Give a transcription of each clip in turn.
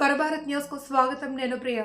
స్వరభారత్ న్యూస్కు స్వాగతం నేను ప్రియ.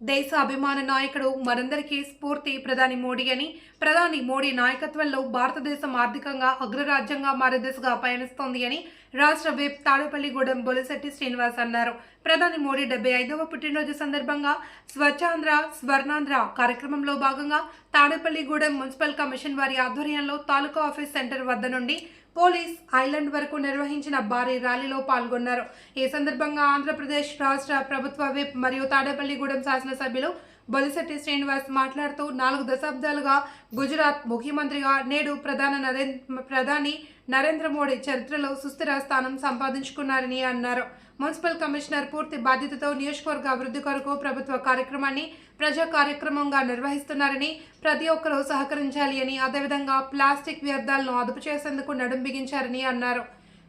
దేశ అభిమాన నాయకుడు మనందరికీ స్ఫూర్తి ప్రధాని మోడీ అని ప్రధాని మోడీ నాయకత్వంలో భారతదేశం ఆర్థికంగా అగ్రరాజ్యంగా మారే దిశగా పయనిస్తోంది అని రాష్ట్ర విప్ తాడేపల్లిగూడెం బొలిశెట్టి శ్రీనివాస్ అన్నారు. ప్రధాని మోడీ డెబ్బై ఐదవ పుట్టినరోజు సందర్భంగా స్వచ్ఛాంధ్ర స్వర్ణాంధ్ర కార్యక్రమంలో భాగంగా తాడేపల్లిగూడెం మున్సిపల్ కమిషన్ వారి ఆధ్వర్యంలో తాలూకా ఆఫీస్ సెంటర్ వద్ద నుండి పోలీస్ ఐలాండ్ వరకు నిర్వహించిన భారీ ర్యాలీలో పాల్గొన్నారు. ఈ సందర్భంగా ఆంధ్రప్రదేశ్ రాష్ట్ర ప్రభుత్వ విప్ మరియు తాడేపల్లిగూడెం శాసనసభ్యులు బొలిశెట్టి శ్రీనివాస్ మాట్లాడుతూ నాలుగు దశాబ్దాలుగా గుజరాత్ ముఖ్యమంత్రిగా నేడు ప్రధాన నరేంద్ర ప్రధాని నరేంద్ర మోడీ చరిత్రలో సుస్థిర స్థానం సంపాదించుకున్నారని అన్నారు. మున్సిపల్ కమిషనర్ పూర్తి బాధ్యతతో నియోజకవర్గ అభివృద్ధి కొరకు ప్రభుత్వ కార్యక్రమాన్ని ప్రజా కార్యక్రమంగా నిర్వహిస్తున్నారని ప్రతి ఒక్కరూ సహకరించాలి అని అదేవిధంగా ప్లాస్టిక్ వ్యర్థాలను అదుపు చేసేందుకు నడుం బిగించారని అన్నారు.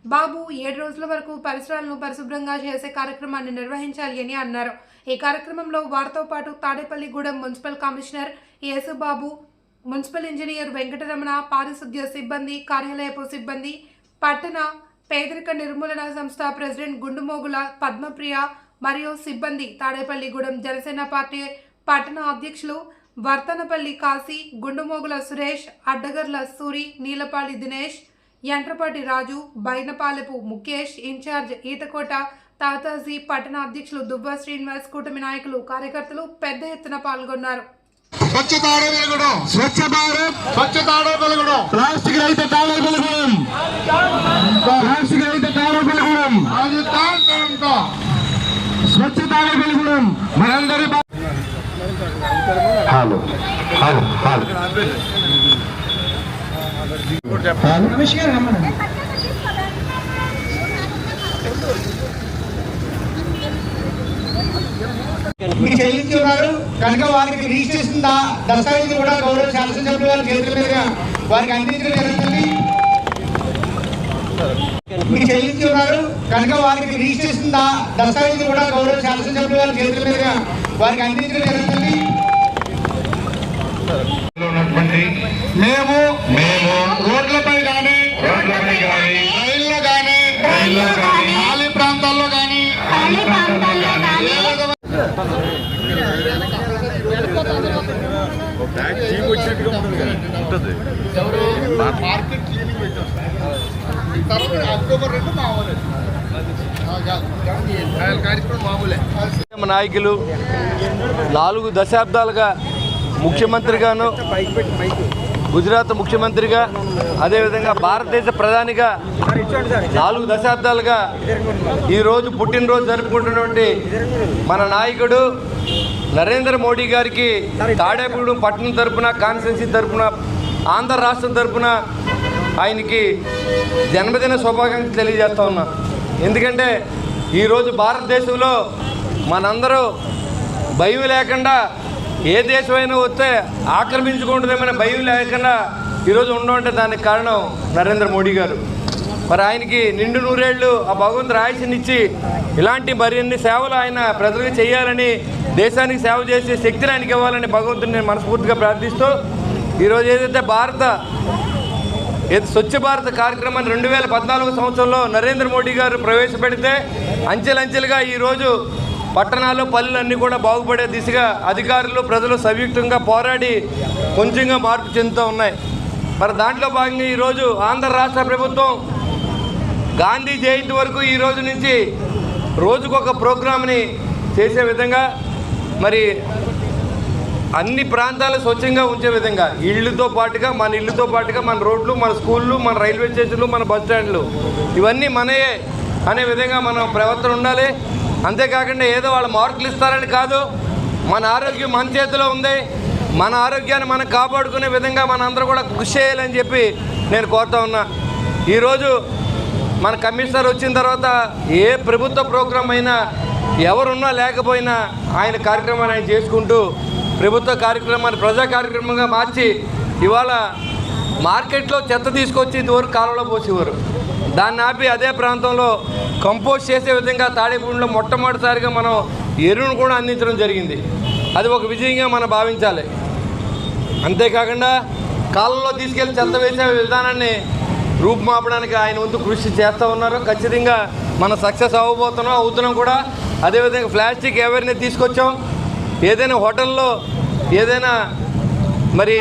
బాబు ఏడు రోజుల వరకు పరిసరాలను పరిశుభ్రంగా చేసే కార్యక్రమాన్ని నిర్వహించాలి అని అన్నారు. ఈ కార్యక్రమంలో వారితో పాటు Tadepalligudem municipal commissioner Yesubabu municipal engineer Venkataramana పారిశుద్ధ్య సిబ్బంది కార్యాలయపు సిబ్బంది పట్టణ పేదరిక నిర్మూలన సంస్థ ప్రెసిడెంట్ గుండుమోగుల పద్మప్రియ మరియు సిబ్బంది తాడేపల్లిగూడెం జనసేన పార్టీ పట్టణ అధ్యక్షులు వర్తనపల్లి కాశీ గుండుమోగుల సురేష్ అడ్డగర్ల సూరి నీలపాడి దినేష్ యంట్రపాటి రాజు బైనపాలెపు ముఖేష్ ఇన్ఛార్జ్ ఈతకోట తాతాజీ పట్టణ అధ్యక్షులు దుబ్బా శ్రీనివాస్ కూటమి నాయకులు కార్యకర్తలు పెద్ద ఎత్తున పాల్గొన్నారు. స్వచ్ఛతాడే వెలుగుడు స్వచ్ఛ భారత్. స్వచ్ఛతాడే వెలుగుడు ప్లాస్టిక్ రహిత తాళం వెలుగుడం ప్లాస్టిక్ రహిత తాళం వెలుగుడం రాజస్థాన్ పేరుతో. స్వచ్ఛ తాళం వెలుగుడం మనందరి బా- హలో. హలో. హలో. మీ చెల్లించి ఉన్నారు కనుక వారికి రిజిస్ట్రేషన్ దస్తావేజీ కూడా గౌరవ శాసనసభ్యులు వారి చేతుల మీదుగా వారికి అందించడం జరుగుతుంది. మీ చెల్లించి ఉన్నారు కనుక వారికి రిజిస్ట్రేషన్ దస్తావేజీ కూడా గౌరవ శాసనసభ్యులు వారి చేతుల మీదుగా వారికి అందించడం జరుగుతుంది. మార్కెట్ క్లీనింగ్ అక్టోబర్ రెండు మామూలే. నాయకులు నాలుగు దశాబ్దాలుగా ముఖ్యమంత్రిగాను గుజరాత్ ముఖ్యమంత్రిగా అదేవిధంగా భారతదేశ ప్రధానిగా నాలుగు దశాబ్దాలుగా ఈరోజు పుట్టినరోజు జరుపుకుంటున్నటువంటి మన నాయకుడు నరేంద్ర మోడీ గారికి తాడేపూడెం పట్టణం తరపున కాన్స్టిట్యున్సీ తరపున ఆంధ్ర రాష్ట్రం తరపున ఆయనకి జన్మదిన శుభాకాంక్షలు తెలియజేస్తా ఉన్నా. ఎందుకంటే ఈరోజు భారతదేశంలో మనందరూ భయం లేకుండా ఏ దేశమైనా వస్తే ఆక్రమించుకుంటుందేమనే భయం లేకుండా ఈరోజు ఉండమంటే దానికి కారణం నరేంద్ర మోడీ గారు. మరి ఆయనకి నిండు నూరేళ్ళు ఆ భగవంతుడు ఆయుష్నిచ్చి ఇలాంటి మరిన్ని సేవలు ఆయన ప్రజలకు చేయాలని దేశానికి సేవ చేసే శక్తిని ఆయనకి ఇవ్వాలని భగవంతుని నేను మనస్ఫూర్తిగా ప్రార్థిస్తూ ఈరోజు ఏదైతే భారత ఏది స్వచ్ఛ భారత్ కార్యక్రమాన్ని రెండు వేల పద్నాలుగు సంవత్సరంలో నరేంద్ర మోడీ గారు ప్రవేశపెడితే అంచెలంచెలుగా ఈరోజు పట్టణాలు పల్లెలు అన్నీ కూడా బాగుపడే దిశగా అధికారులు ప్రజలు సంయుక్తంగా పోరాడి కొంచెంగా మార్పు చెందుతూ ఉన్నాయి. మరి దాంట్లో భాగంగా ఈరోజు ఆంధ్ర రాష్ట్ర ప్రభుత్వం గాంధీ జయంతి వరకు ఈ రోజు నుంచి రోజుకొక ప్రోగ్రామ్ని చేసే విధంగా మరి అన్ని ప్రాంతాలు స్వచ్ఛంగా ఉంచే విధంగా ఇళ్ళతో పాటుగా మన ఇళ్ళతో పాటుగా మన రోడ్లు మన స్కూళ్ళు మన రైల్వే స్టేషన్లు మన బస్ స్టాండ్లు ఇవన్నీ మనయే అనే విధంగా మనం ప్రవర్తన ఉండాలి. అంతేకాకుండా ఏదో వాళ్ళు మార్కులు ఇస్తారని కాదు మన ఆరోగ్యం మన చేతిలో ఉంది మన ఆరోగ్యాన్ని మనం కాపాడుకునే విధంగా మన అందరూ కూడా కృషి చేయాలని చెప్పి నేను కోరుతా ఉన్నా. ఈరోజు మన కమిషనర్ వచ్చిన తర్వాత ఏ ప్రభుత్వ ప్రోగ్రాం అయినా ఎవరున్నా లేకపోయినా ఆయన కార్యక్రమాన్ని ఆయన చేసుకుంటూ ప్రభుత్వ కార్యక్రమాన్ని ప్రజా కార్యక్రమంగా మార్చి ఇవాళ మార్కెట్లో చెత్త తీసుకొచ్చి ఇదివరకు కాలంలో పోసేవారు. దాన్ని ఆపి అదే ప్రాంతంలో కంపోస్ట్ చేసే విధంగా తాడేపూడిలో మొట్టమొదటిసారిగా మనం ఎరువును కూడా అందించడం జరిగింది. అది ఒక విజయంగా మనం భావించాలి. అంతేకాకుండా కాలంలో తీసుకెళ్ళి చెత్త వేసే విధానాన్ని రూపుమాపడానికి ఆయన ముందు కృషి చేస్తూ ఉన్నారు. ఖచ్చితంగా మనం సక్సెస్ అవ్వబోతున్నాం అవుతున్నాం కూడా. అదేవిధంగా ప్లాస్టిక్ అవేర్నెస్ తీసుకొచ్చాం. ఏదైనా హోటల్లో ఏదైనా మరి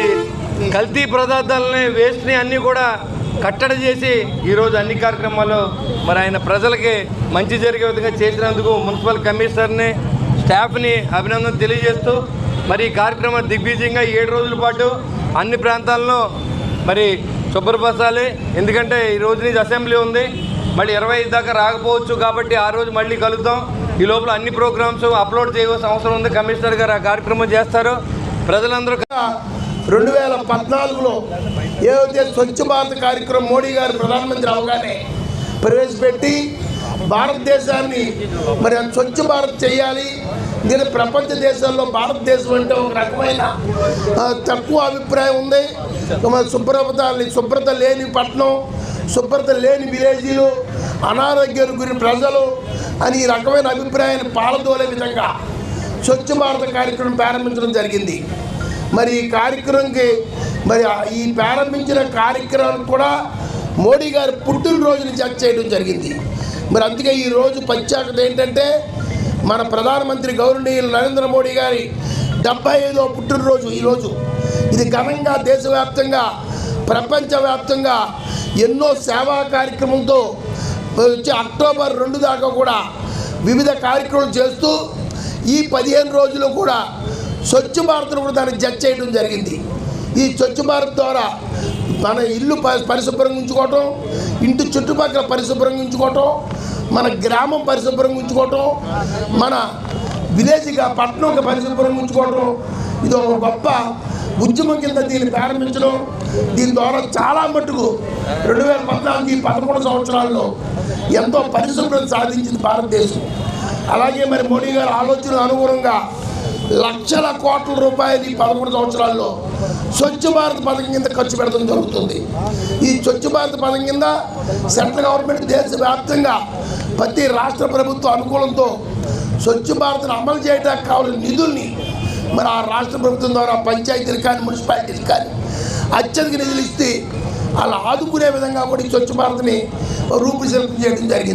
కల్తీ పదార్థాలని వేస్ట్ని అన్నీ కూడా కట్టడి చేసి ఈరోజు అన్ని కార్యక్రమాలు మరి ఆయన ప్రజలకి మంచి జరిగే విధంగా చేసినందుకు మున్సిపల్ కమిషనర్ని స్టాఫ్ని అభినందన తెలియజేస్తూ మరి ఈ కార్యక్రమం దిగ్విజయంగా ఏడు రోజుల పాటు అన్ని ప్రాంతాల్లో మరి శుభ్రపరచాలి. ఎందుకంటే ఈ రోజు నుంచి అసెంబ్లీ ఉంది. మళ్ళీ ఇరవై ఐదు దాకా రాకపోవచ్చు కాబట్టి ఆ రోజు మళ్ళీ కలుద్దాం. ఈ లోపల అన్ని ప్రోగ్రామ్స్ అప్లోడ్ చేయవలసిన అవసరం ఉంది. కమిషనర్ గారు ఆ కార్యక్రమం చేస్తారు. ప్రజలందరూ రెండు వేల పద్నాలుగులో ఏదైతే స్వచ్ఛ భారత్ కార్యక్రమం మోడీ గారు ప్రధానమంత్రి అవగానే ప్రవేశపెట్టి భారతదేశాన్ని మరి స్వచ్ఛ భారత్ చేయాలి. దీని ప్రపంచ దేశాల్లో భారతదేశం అంటే ఒక రకమైన తక్కువ అభిప్రాయం ఉంది. మరి శుభ్రత శుభ్రత లేని పట్టణం శుభ్రత లేని విలేజీలు అనారోగ్యం గురి ప్రజలు అని ఈ రకమైన అభిప్రాయాన్ని పాలదోలే విధంగా స్వచ్ఛ భారత కార్యక్రమం ప్రారంభించడం జరిగింది. మరి ఈ కార్యక్రమంకి మరి ఈ ప్రారంభించిన కార్యక్రమం కూడా మోడీ గారి పుట్టినరోజుని జడ్జ్ చేయడం జరిగింది. మరి అందుకే ఈ రోజు ప్రత్యేకత ఏంటంటే మన ప్రధానమంత్రి గౌరవనీయులు నరేంద్ర మోడీ గారి డెబ్బై ఐదో పుట్టినరోజు ఈరోజు ఇది ఘనంగా దేశవ్యాప్తంగా ప్రపంచవ్యాప్తంగా ఎన్నో సేవా కార్యక్రమంతో వచ్చి అక్టోబర్ రెండు దాకా కూడా వివిధ కార్యక్రమాలు చేస్తూ ఈ పదిహేను రోజులు కూడా స్వచ్ఛ భారత్ను కూడా దాన్ని జడ్జ్ చేయడం జరిగింది. ఈ స్వచ్ఛ భారత్ ద్వారా మన ఇల్లు ప- పరిశుభ్రంగా ఉంచుకోవటం ఇంటి చుట్టుపక్కల పరిశుభ్రంగా ఉంచుకోవటం మన గ్రామం పరిశుభ్రంగా ఉంచుకోవటం మన విలేజ్గా పట్టణంగా పరిశుభ్రంగా ఉంచుకోవటం ఇది ఒక గొప్ప ఉద్యమం కింద దీన్ని ప్రారంభించడం దీని ద్వారా చాలా మటుకు రెండు వేల పద్నాలుగు పదమూడు సంవత్సరాల్లో ఎంతో పరిశుభ్రత సాధించింది భారతదేశం. అలాగే మరి మోడీ గారి ఆలోచన అనుగుణంగా లక్షల కోట్ల రూపాయలు ఈ పదమూడు సంవత్సరాల్లో స్వచ్ఛ భారత్ పథకం కింద ఖర్చు పెడతాం జరుగుతుంది. ఈ స్వచ్ఛ భారత్ పథకం కింద సెంట్రల్ గవర్నమెంట్ దేశవ్యాప్తంగా ప్రతి రాష్ట్ర ప్రభుత్వ అనుకూలంతో స్వచ్ఛ భారత్ను అమలు చేయడానికి కావాల్సిన నిధుల్ని మరి ఆ రాష్ట్ర ప్రభుత్వం ద్వారా పంచాయతీలు కానీ మున్సిపాలిటీలు కానీ అత్యధిక నిధులు ఇస్తే అలా ఆదుకునే విధంగా కూడా ఈ స్వచ్ఛ భారత్ని రూపుశిల్పం చేయడం జరిగింది.